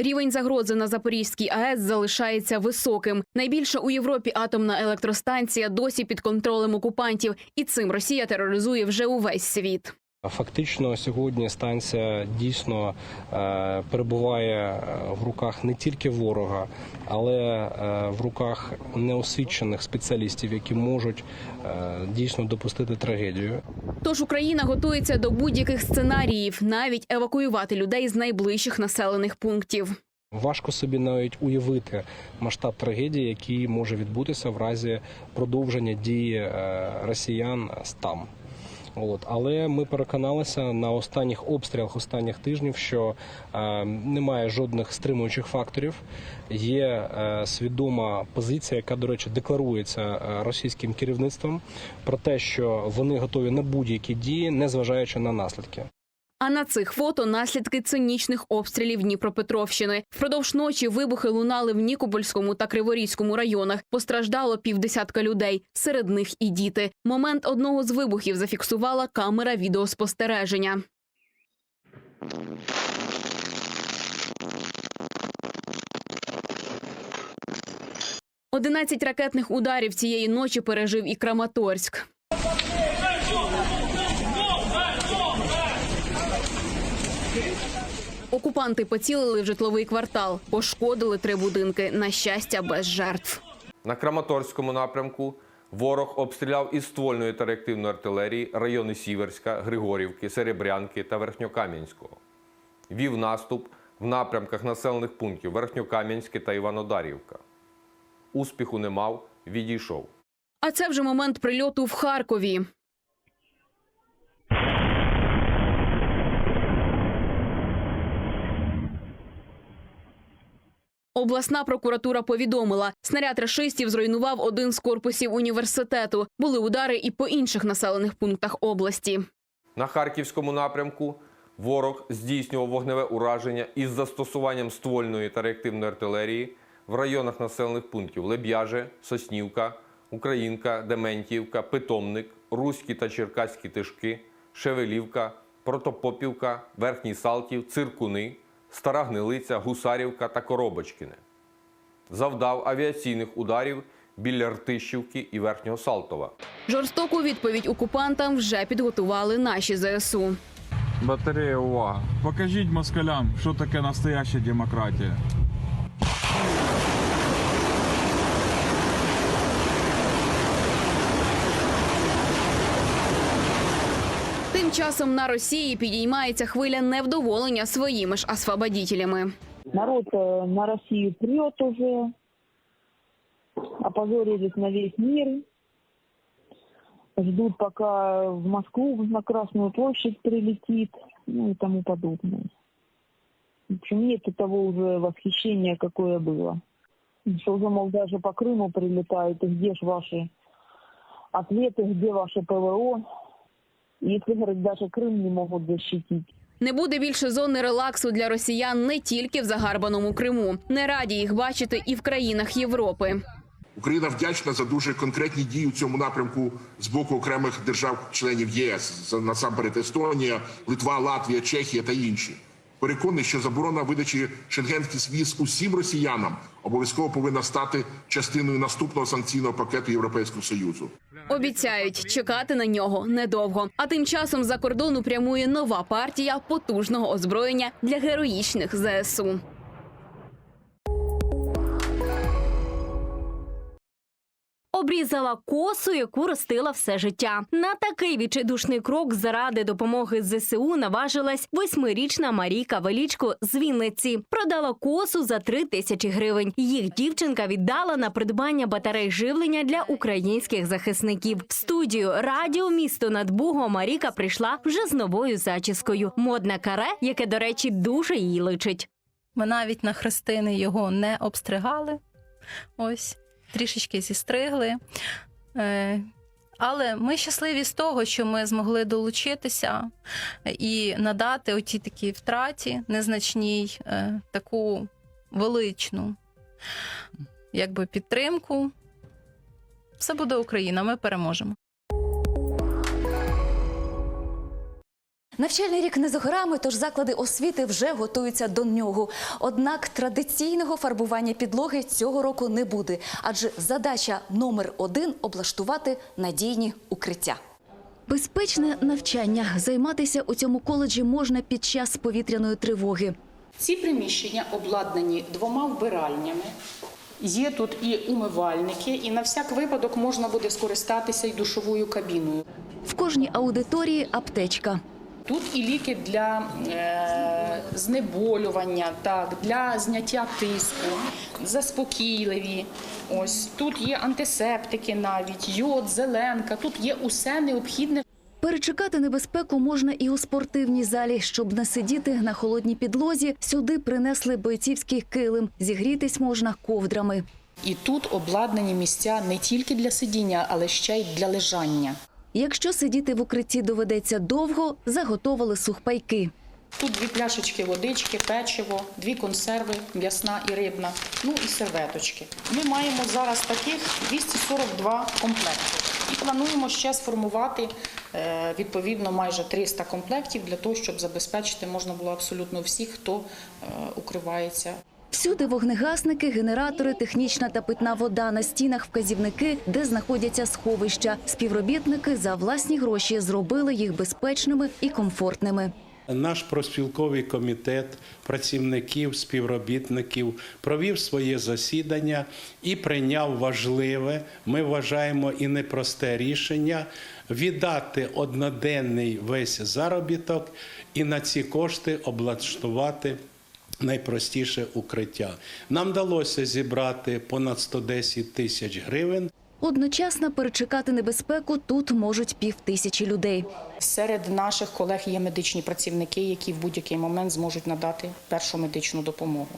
Рівень загрози на Запорізькій АЕС залишається високим. Найбільша у Європі атомна електростанція досі під контролем окупантів, і цим Росія тероризує вже увесь світ. Фактично сьогодні станція дійсно е, перебуває е, в руках не тільки ворога, але е, в руках неосвічених спеціалістів, які можуть дійсно допустити трагедію. Тож Україна готується до будь-яких сценаріїв, навіть евакуювати людей з найближчих населених пунктів. Важко собі навіть уявити масштаб трагедії, який може відбутися в разі продовження дії росіян там. От але ми переконалися на останніх обстрілах останніх тижнів, що е, немає жодних стримуючих факторів. Є е, свідома позиція, яка, до речі, декларується е, російським керівництвом про те, що вони готові на будь-які дії, незважаючи на наслідки. А на цих фото наслідки цинічних обстрілів Дніпропетровщини. Впродовж ночі вибухи лунали в Нікопольському та Криворізькому районах. Постраждало півдесятка людей, серед них і діти. Момент одного з вибухів зафіксувала камера відеоспостереження. Одинадцять ракетних ударів цієї ночі пережив і Краматорськ. Окупанти поцілили в житловий квартал, пошкодили три будинки. На щастя, без жертв. На Краматорському напрямку ворог обстріляв із ствольної та реактивної артилерії райони Сіверська, Григорівки, Серебрянки та Верхньокам'янського. Вів наступ в напрямках населених пунктів Верхньокам'янське та Іванодарівка. Успіху не мав, відійшов. А це вже момент прильоту в Харкові. Обласна прокуратура повідомила, снаряд рашистів зруйнував один з корпусів університету. Були удари і по інших населених пунктах області. На Харківському напрямку ворог здійснював вогневе ураження із застосуванням ствольної та реактивної артилерії в районах населених пунктів Леб'яже, Соснівка, Українка, Дементіївка, Питомник, Руські та Черкаські Тишки, Шевелівка, Протопопівка, Верхній Салтів, Циркуни, Стара Гнилиця, Гусарівка та Коробочкине. Завдав авіаційних ударів біля Ртищівки і Верхнього Салтова. Жорстоку відповідь окупантам вже підготували наші ЗСУ. Батарея, увага. Покажіть москалям, що таке настояща демократія. Тим часом на Росії підіймається хвиля невдоволення своїми ж освободітелями. Народ э, на Россию прет уже, опозорились на весь мир, ждут, пока в Москву на Красную площадь прилетит, ну и тому подобное. В общем, нет того уже восхищения, какое было. Что уже, мол, даже по Крыму прилетают, и где ж ваши ответы, где ваше ПВО, если, говорить, даже Крым не могут защитить. Не буде більше зони релаксу для росіян не тільки в загарбаному Криму. Не раді їх бачити і в країнах Європи. Україна вдячна за дуже конкретні дії у цьому напрямку з боку окремих держав-членів ЄС, насамперед Естонія, Литва, Латвія, Чехія та інші. Переконаний, що заборона видачі шенгенських віз усім росіянам обов'язково повинна стати частиною наступного санкційного пакету Європейського союзу. Обіцяють чекати на нього недовго. А тим часом за кордону прямує нова партія потужного озброєння для героїчних ЗСУ. Обрізала косу, яку ростила все життя. На такий відчайдушний крок заради допомоги ЗСУ наважилась восьмирічна Марійка Велічко з Вінниці. Продала косу за три тисячі гривень. Їх дівчинка віддала на придбання батарей живлення для українських захисників. В студію радіо місто над Бугом Маріка прийшла вже з новою зачіскою. Модне каре, яке, до речі, дуже їй личить. Ми навіть на хрестини його не обстригали. Ось, трішечки зістригли. Е, Але ми щасливі з того, що ми змогли долучитися і надати отій такій втраті незначній е, таку величну якби, підтримку. Все буде Україна, ми переможемо. Навчальний рік не за горами, тож заклади освіти вже готуються до нього. Однак традиційного фарбування підлоги цього року не буде, адже задача номер один облаштувати надійні укриття. Безпечне навчання займатися у цьому коледжі можна під час повітряної тривоги. Ці приміщення обладнані двома вбиральнями. Є тут і умивальники, і на всяк випадок можна буде скористатися і душовою кабіною. В кожній аудиторії аптечка. Тут і ліки для е, знеболювання, так, для зняття тиску, заспокійливі. Ось тут є антисептики навіть, йод, зеленка. Тут є усе необхідне. Перечекати небезпеку можна і у спортивній залі. Щоб не сидіти на холодній підлозі, сюди принесли бойцівський килим. Зігрітись можна ковдрами. І тут обладнані місця не тільки для сидіння, але ще й для лежання. Якщо сидіти в укритті доведеться довго, заготовили сухпайки. Тут дві пляшечки водички, печиво, дві консерви, м'ясна і рибна, ну і серветочки. Ми маємо зараз таких 242 комплекти. І плануємо ще сформувати е, відповідно майже 300 комплектів для того, щоб забезпечити можна було абсолютно всіх, хто е, укривається. Всюди вогнегасники, генератори, технічна та питна вода на стінах, вказівники, де знаходяться сховища. Співробітники за власні гроші зробили їх безпечними і комфортними. Наш проспілковий комітет працівників, співробітників провів своє засідання і прийняв важливе, ми вважаємо і непросте рішення віддати одноденний весь заробіток і на ці кошти облаштувати. Найпростіше укриття. Нам вдалося зібрати понад 110 тисяч гривень. Одночасно перечекати небезпеку тут можуть півтисячі людей. Серед наших колег є медичні працівники, які в будь-який момент зможуть надати першу медичну допомогу.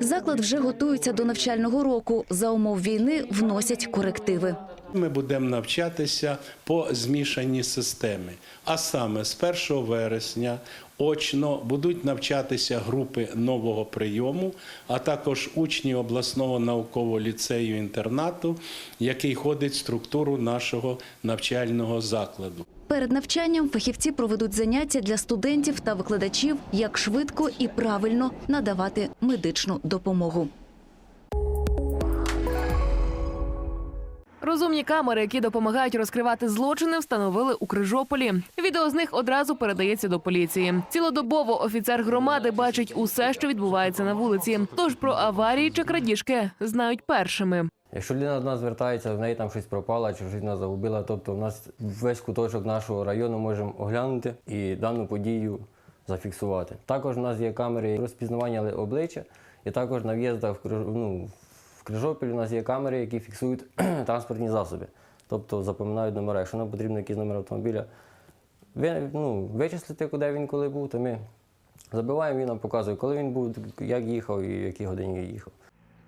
Заклад вже готується до навчального року. За умов війни вносять корективи. Ми будемо навчатися по змішаній системі. А саме з 1 вересня очно будуть навчатися групи нового прийому, а також учні обласного наукового ліцею інтернату, який ходить в структуру нашого навчального закладу. Перед навчанням фахівці проведуть заняття для студентів та викладачів, як швидко і правильно надавати медичну допомогу. Розумні камери, які допомагають розкривати злочини, встановили у Крижополі. Відео з них одразу передається до поліції. Цілодобово офіцер громади бачить усе, що відбувається на вулиці. Тож про аварії чи крадіжки знають першими. Якщо людина до нас звертається, в неї там щось пропало, чи щось вона загубила, тобто в нас весь куточок нашого району можемо оглянути і дану подію зафіксувати. Також у нас є камери розпізнавання обличчя, і також на в'їздах в, ну, Крижопіль у нас є камери, які фіксують транспортні засоби, тобто запам'ятають номера. Якщо нам потрібен якийсь номер автомобіля, ви, ну, вичислити, куди він коли був, то ми забиваємо, він нам показує, коли він був, як їхав і в якій годині їхав.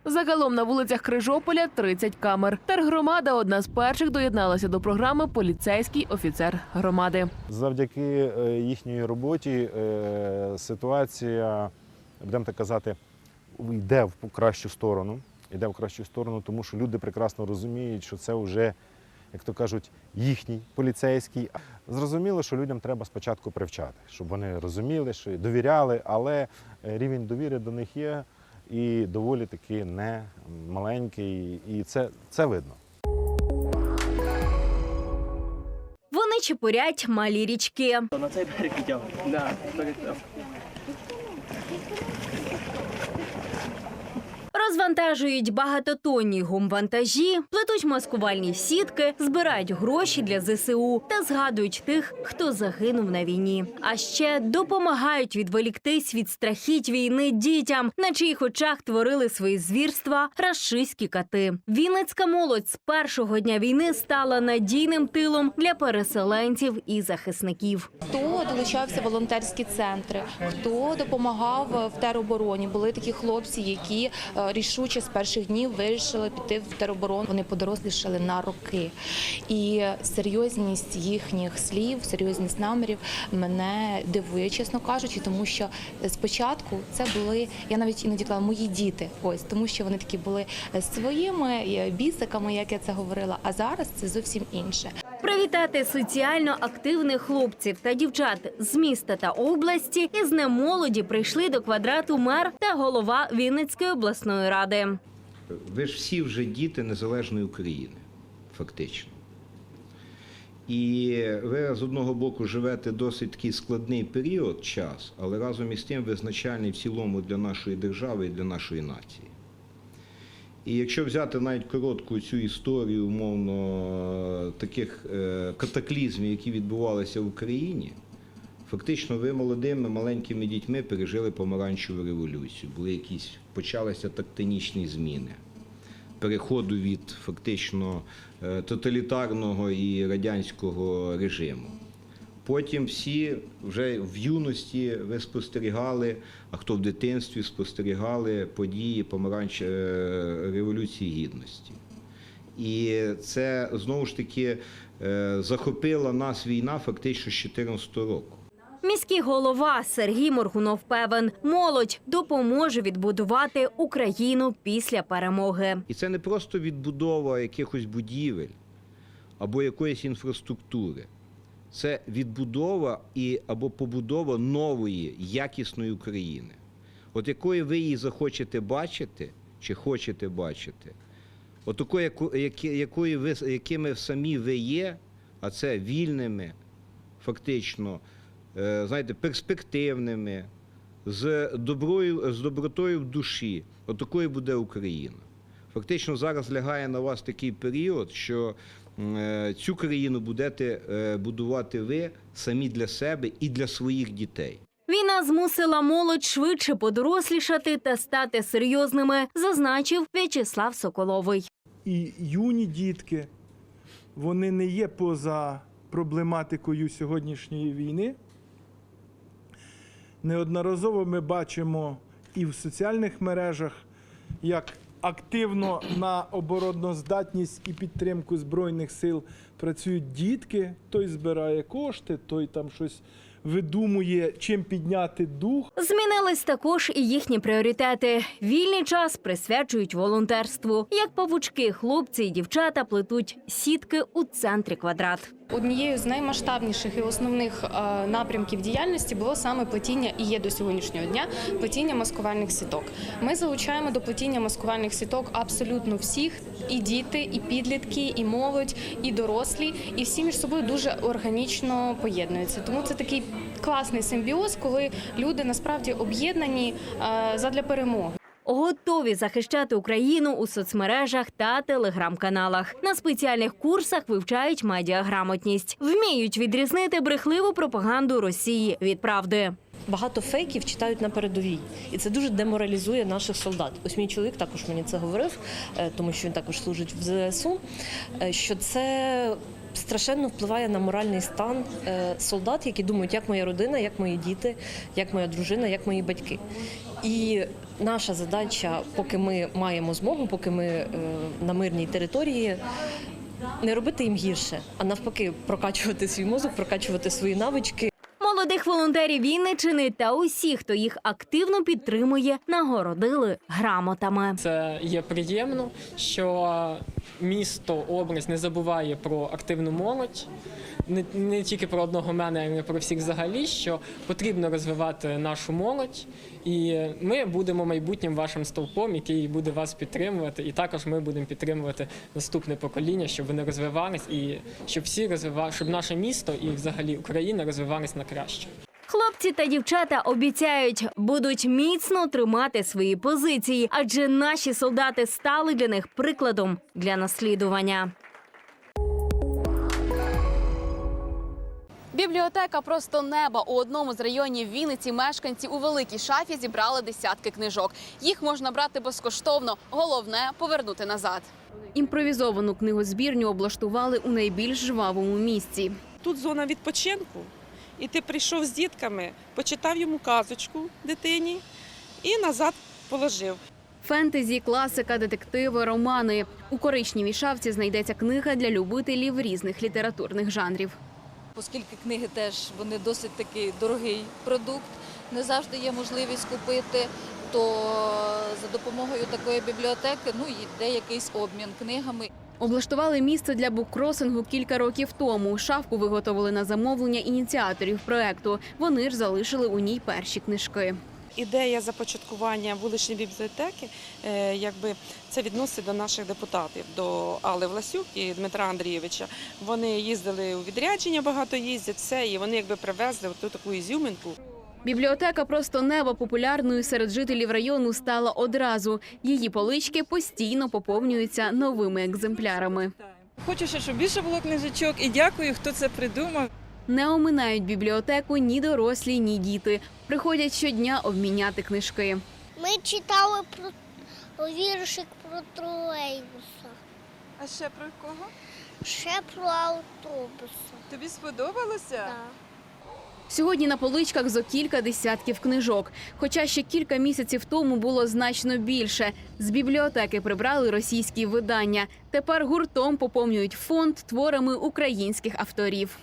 Загалом на вулицях Крижополя 30 камер. Тергромада одна з перших доєдналася до програми Поліцейський офіцер громади. Завдяки е, їхній роботі е, ситуація, будемо так казати, йде в кращу сторону. Йде в кращу сторону, тому що люди прекрасно розуміють, що це вже, як то кажуть, їхній поліцейський. Зрозуміло, що людям треба спочатку привчати, щоб вони розуміли, що довіряли, але е, рівень довіри до них є і доволі таки не маленький, і це, це видно. Вони чепурять малі річки. На цей берег. Да, так. Розвантажують багатотонні гумвантажі, плетуть маскувальні сітки, збирають гроші для ЗСУ та згадують тих, хто загинув на війні. А ще допомагають відволіктись від страхіть війни дітям, на чиїх очах творили свої звірства рашистські кати. Вінницька молодь з першого дня війни стала надійним тилом для переселенців і захисників. Хто долучався в волонтерські центри, хто допомагав в теробороні. Були такі хлопці, які е, рішуче з перших днів вирішили піти в тероборону. Вони подорослішали на роки. І серйозність їхніх слів, серйозність намірів мене дивує, чесно кажучи, тому що спочатку це були, я навіть іноді казала, мої діти. Ось тому, що вони такі були своїми е, бісиками, як я це говорила. А зараз це зовсім інше. Привітати соціально активних хлопців та дівчат з міста та області із Днем молоді прийшли до квадрату мер та голова Вінницької обласної ради. Ви ж всі вже діти незалежної України, фактично. І ви з одного боку живете досить такий складний період, час, але разом із тим визначальний в цілому для нашої держави і для нашої нації. І якщо взяти навіть коротку цю історію, умовно, таких е, катаклізмів, які відбувалися в Україні, фактично ви молодими маленькими дітьми пережили помаранчеву революцію. Були якісь почалися тектонічні зміни переходу від фактично е, тоталітарного і радянського режиму. Потім всі вже в юності ви спостерігали, а хто в дитинстві спостерігали події помаранч е, Революції Гідності. І це знову ж таки е, захопила нас війна фактично з 2014 року. Міський голова Сергій Моргунов певен, молодь допоможе відбудувати Україну після перемоги. І це не просто відбудова якихось будівель або якоїсь інфраструктури. Це відбудова і або побудова нової якісної України, от якої ви її захочете бачити чи хочете бачити, от такої, якої ви, якими самі ви є, а це вільними, фактично, е, знаєте, перспективними, з доброю, з добротою в душі. От такою буде Україна. Фактично зараз лягає на вас такий період, що цю країну будете е, будувати ви самі для себе і для своїх дітей. Війна змусила молодь швидше подорослішати та стати серйозними, зазначив В'ячеслав Соколовий. і юні дітки, вони не є поза проблематикою сьогоднішньої війни. Неодноразово ми бачимо і в соціальних мережах, як активно на обороноздатність і підтримку Збройних сил працюють дітки. Той збирає кошти, той там щось видумує, чим підняти дух. Змінились також і їхні пріоритети. Вільний час присвячують волонтерству. Як павучки, хлопці і дівчата плетуть сітки у центрі квадрат. Однією з наймасштабніших і основних е, напрямків діяльності було саме плетіння і є до сьогоднішнього дня плетіння маскувальних сіток. Ми залучаємо до плетіння маскувальних сіток абсолютно всіх і діти, і підлітки, і молодь, і дорослі, і всі між собою дуже органічно поєднуються. Тому це такий класний симбіоз, коли люди насправді об'єднані е, задля перемоги. Готові захищати Україну у соцмережах та телеграм-каналах. На спеціальних курсах вивчають медіаграмотність, вміють відрізнити брехливу пропаганду Росії від правди. Багато фейків читають на передовій, і це дуже деморалізує наших солдат. Ось мій чоловік також мені це говорив, е, тому що він також служить в ЗСУ. е, Що це страшенно впливає на моральний стан е, солдат, які думають, як моя родина, як мої діти, як моя дружина, як мої батьки. І наша задача, поки ми маємо змогу, поки ми е, на мирній території. Не робити їм гірше, а навпаки, прокачувати свій мозок, прокачувати свої навички. Молодих волонтерів Вінничини та усіх, хто їх активно підтримує, нагородили грамотами. Це є приємно, що місто, область не забуває про активну молодь. Не, не тільки про одного мене, а й про всіх взагалі, що потрібно розвивати нашу молодь, і ми будемо майбутнім вашим стовпом, який буде вас підтримувати. І також ми будемо підтримувати наступне покоління, щоб вони розвивались, і щоб всі розвивали, щоб наше місто і взагалі Україна розвивались на краще. Хлопці та дівчата обіцяють, будуть міцно тримати свої позиції, адже наші солдати стали для них прикладом для наслідування. Бібліотека просто неба у одному з районів Вінниці мешканці у великій шафі зібрали десятки книжок. Їх можна брати безкоштовно. Головне повернути назад. Імпровізовану книгозбірню облаштували у найбільш жвавому місці. Тут зона відпочинку, і ти прийшов з дітками, почитав йому казочку дитині і назад положив. Фентезі, класика, детективи, романи. У коричневій шафці знайдеться книга для любителів різних літературних жанрів. Оскільки книги теж вони досить такий дорогий продукт, не завжди є можливість купити, то за допомогою такої бібліотеки ну йде якийсь обмін книгами. Облаштували місце для буккросингу кілька років тому. Шавку виготовили на замовлення ініціаторів проекту. Вони ж залишили у ній перші книжки. Ідея започаткування вуличної бібліотеки, е, якби це відносить до наших депутатів, до Алли Власюк і Дмитра Андрійовича. Вони їздили у відрядження, багато їздять, все, і вони якби привезли ту таку ізюминку. Бібліотека просто неба популярною серед жителів району стала одразу. Її полички постійно поповнюються новими екземплярами. Хочу ще, щоб більше було книжечок, і дякую, хто це придумав. Не оминають бібліотеку ні дорослі, ні діти. Приходять щодня обміняти книжки. Ми читали про віршик про тролейбуса. А ще про кого? Ще про автобуси. Тобі сподобалося? Так. Сьогодні на поличках зо кілька десятків книжок. Хоча ще кілька місяців тому було значно більше. З бібліотеки прибрали російські видання. Тепер гуртом поповнюють фонд творами українських авторів.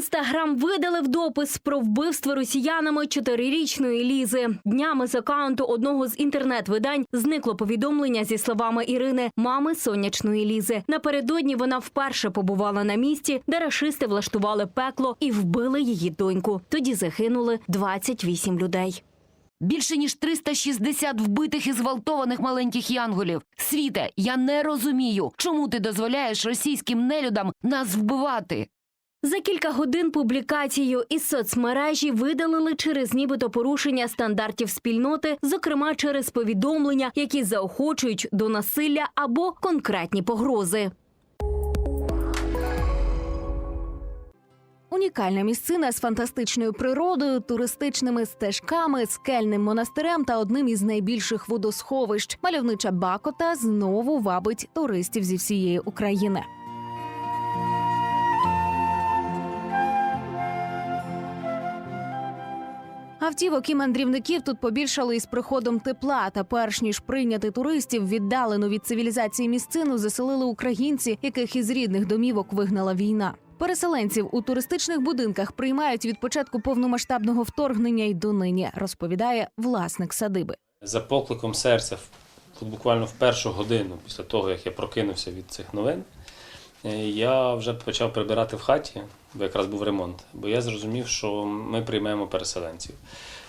Інстаграм видалив допис про вбивство росіянами чотирирічної Лізи. Днями з акаунту одного з інтернет-видань зникло повідомлення зі словами Ірини, мами сонячної Лізи. Напередодні вона вперше побувала на місці, де рашисти влаштували пекло і вбили її доньку. Тоді загинули 28 людей. Більше ніж 360 вбитих і зґвалтованих маленьких янголів. Світе, я не розумію, чому ти дозволяєш російським нелюдам нас вбивати. За кілька годин публікацію із соцмережі видалили через нібито порушення стандартів спільноти, зокрема через повідомлення, які заохочують до насилля або конкретні погрози. Унікальна місцина з фантастичною природою, туристичними стежками, скельним монастирем та одним із найбільших водосховищ. Мальовнича Бакота знову вабить туристів зі всієї України. Автівок і мандрівників тут побільшало із приходом тепла. Та перш ніж прийняти туристів, віддалену від цивілізації місцину заселили українці, яких із рідних домівок вигнала війна. Переселенців у туристичних будинках приймають від початку повномасштабного вторгнення й донині, розповідає власник садиби. За покликом серця, буквально в першу годину після того, як я прокинувся від цих новин, я вже почав прибирати в хаті, бо якраз був ремонт, бо я зрозумів, що ми приймемо переселенців.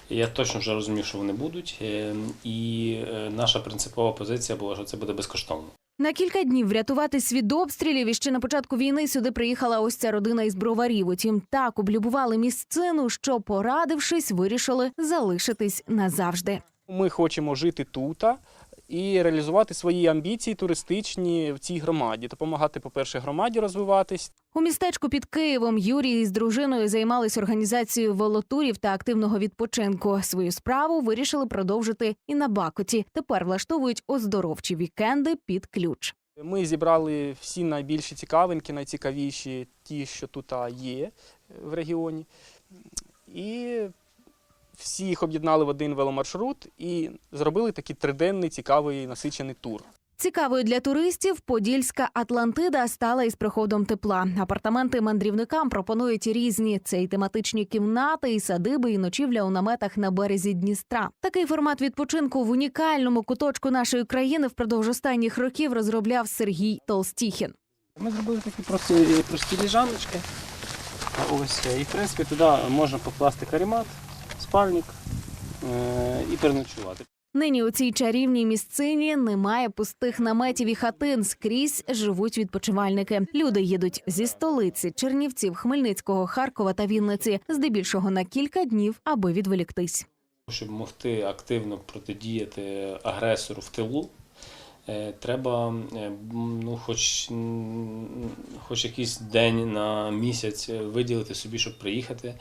Я точно вже розумів, що вони будуть, е, і е, наша принципова позиція була, що це буде безкоштовно. На кілька днів врятуватись від обстрілів і ще на початку війни сюди приїхала ось ця родина із броварів. Утім, так облюбували місцину, що, порадившись, вирішили залишитись назавжди. Ми хочемо жити тут і реалізувати свої амбіції туристичні в цій громаді, допомагати, по-перше, громаді розвиватись. У містечку під Києвом Юрій із дружиною займались організацією волотурів та активного відпочинку. Свою справу вирішили продовжити і на Бакоті. Тепер влаштовують оздоровчі вікенди під ключ. Ми зібрали всі найбільші цікавинки, найцікавіші, ті, що тут є в регіоні. І всі їх об'єднали в один веломаршрут і зробили такий триденний цікавий насичений тур. Цікавою для туристів Подільська Атлантида стала із приходом тепла. Апартаменти мандрівникам пропонують різні це й тематичні кімнати, і садиби, і ночівля у наметах на березі Дністра. Такий формат відпочинку в унікальному куточку нашої країни впродовж останніх років розробляв Сергій Толстіхін. Ми зробили такі прості, прості ліжаночки. Ось, і в принципі туди можна покласти каремат, спальник е, і переночувати. Нині у цій чарівній місцині немає пустих наметів і хатин. Скрізь живуть відпочивальники. Люди їдуть зі столиці, Чернівців, Хмельницького, Харкова та Вінниці, здебільшого на кілька днів, аби відволіктись. Щоб могти активно протидіяти агресору в тилу, е, треба е, ну, хоч, хоч якийсь день на місяць виділити собі, щоб приїхати,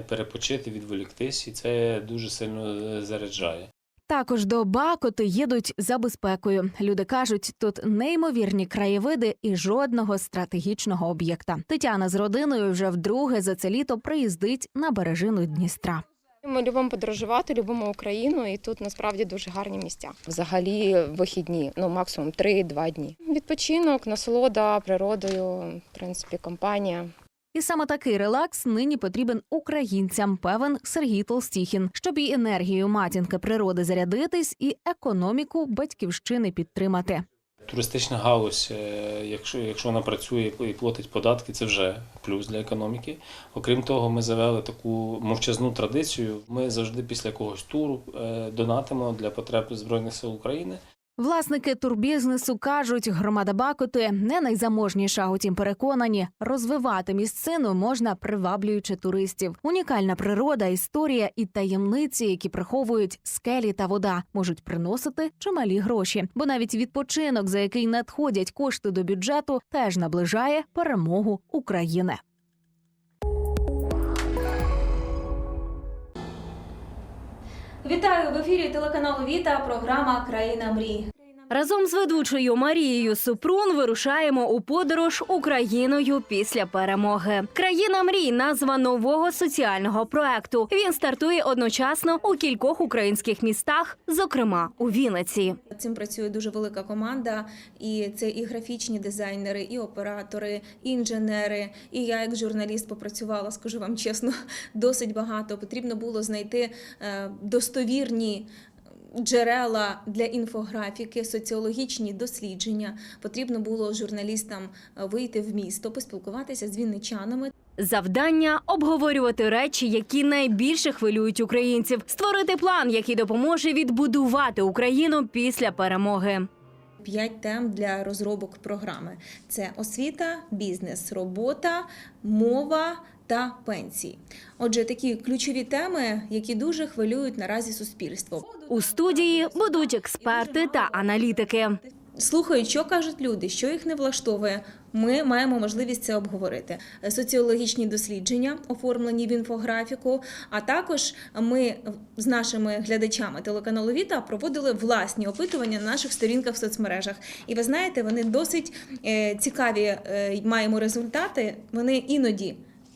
перепочити, відволіктись, і це дуже сильно е, заряджає. Також до Бакоти їдуть за безпекою. Люди кажуть, тут неймовірні краєвиди і жодного стратегічного об'єкта. Тетяна з родиною вже вдруге за це літо приїздить на бережину Дністра. Ми любимо подорожувати, любимо Україну, і тут насправді дуже гарні місця. Взагалі вихідні, ну максимум 3-2 дні. Відпочинок, насолода природою, в принципі, компанія. І саме такий релакс нині потрібен українцям, певен Сергій Толстіхін, щоб і енергію матінки природи зарядитись, і економіку батьківщини підтримати. Туристична галузь, е, якщо, якщо вона працює і платить податки, це вже плюс для економіки. Окрім того, ми завели таку мовчазну традицію. Ми завжди після якогось туру е, донатимо для потреб Збройних сил України. Власники турбізнесу кажуть, громада Бакоти не найзаможніша, утім переконані, розвивати місцину можна приваблюючи туристів. Унікальна природа, історія і таємниці, які приховують скелі та вода, можуть приносити чималі гроші. Бо навіть відпочинок, за який надходять кошти до бюджету, теж наближає перемогу України. Вітаю в ефірі телеканалу Віта. Програма Країна мрій. Разом з ведучою Марією Супрун вирушаємо у подорож Україною після перемоги. Країна мрій назва нового соціального проекту. Він стартує одночасно у кількох українських містах, зокрема у Вінниці. Цим працює дуже велика команда, і це і графічні дизайнери, і оператори, і інженери. І я, як журналіст, попрацювала, скажу вам чесно, досить багато. Потрібно було знайти е, достовірні. Джерела для інфографіки, соціологічні дослідження потрібно було журналістам е, вийти в місто, поспілкуватися з вінничанами. Завдання обговорювати речі, які найбільше хвилюють українців, створити план, який допоможе відбудувати Україну після перемоги. П'ять тем для розробок програми: це освіта, бізнес, робота, мова та пенсії. Отже, такі ключові теми, які дуже хвилюють наразі суспільство. У студії будуть експерти та аналітики. Слухають, що кажуть люди, що їх не влаштовує. Ми маємо можливість це обговорити. Соціологічні дослідження оформлені в інфографіку. А також ми з нашими глядачами телеканалу Віта проводили власні опитування на наших сторінках в соцмережах. І ви знаєте, вони досить е, цікаві. е, Маємо результати. Вони іноді.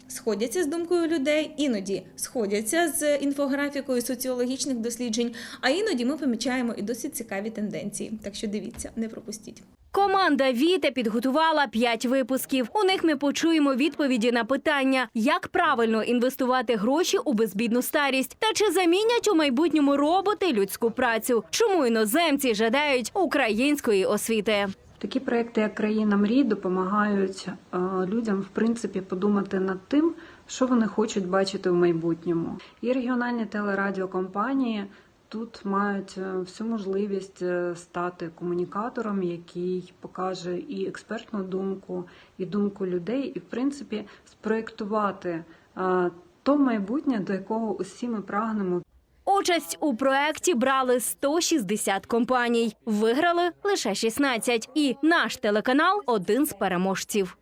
Сходяться з думкою людей, іноді сходяться з інфографікою соціологічних досліджень, а іноді ми помічаємо і досить цікаві тенденції. Так що дивіться, не пропустіть. Команда Віта підготувала п'ять випусків. У них ми почуємо відповіді на питання, як правильно інвестувати гроші у безбідну старість, та чи замінять у майбутньому роботи людську працю. Чому іноземці жадають української освіти? Такі проекти, як країна мрій, допомагають е, людям в принципі подумати над тим, що вони хочуть бачити в майбутньому. І регіональні телерадіокомпанії тут мають е, всю можливість е, стати комунікатором, який покаже і експертну думку, і думку людей, і в принципі спроєктувати е, то майбутнє, до якого усі ми прагнемо. Участь у проекті брали 160 компаній, виграли лише 16. І наш телеканал один з переможців.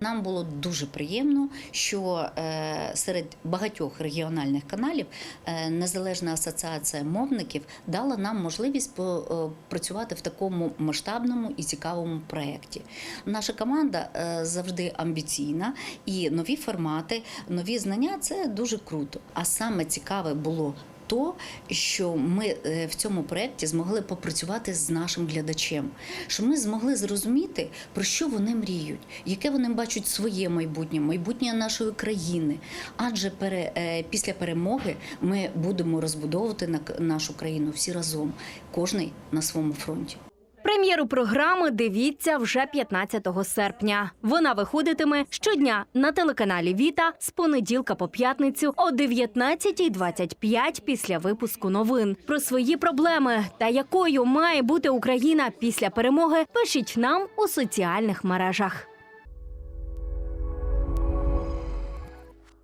Нам було дуже приємно, що е, серед багатьох регіональних каналів е, Незалежна асоціація мовників дала нам можливість е, працювати в такому масштабному і цікавому проєкті. Наша команда завжди амбіційна, і нові формати, нові знання це дуже круто. А саме цікаве було. То, що ми е, в цьому проєкті змогли попрацювати з нашим глядачем, що ми змогли зрозуміти, про що вони мріють, яке вони бачать своє майбутнє, майбутнє нашої країни. Адже е, після перемоги ми будемо розбудовувати нашу країну всі разом, кожний на своєму фронті. Прем'єру програми дивіться вже 15 серпня. Вона виходитиме щодня на телеканалі Віта з понеділка по п'ятницю о 19.25 після випуску новин. Про свої проблеми та якою має бути Україна після перемоги. Пишіть нам у соціальних мережах.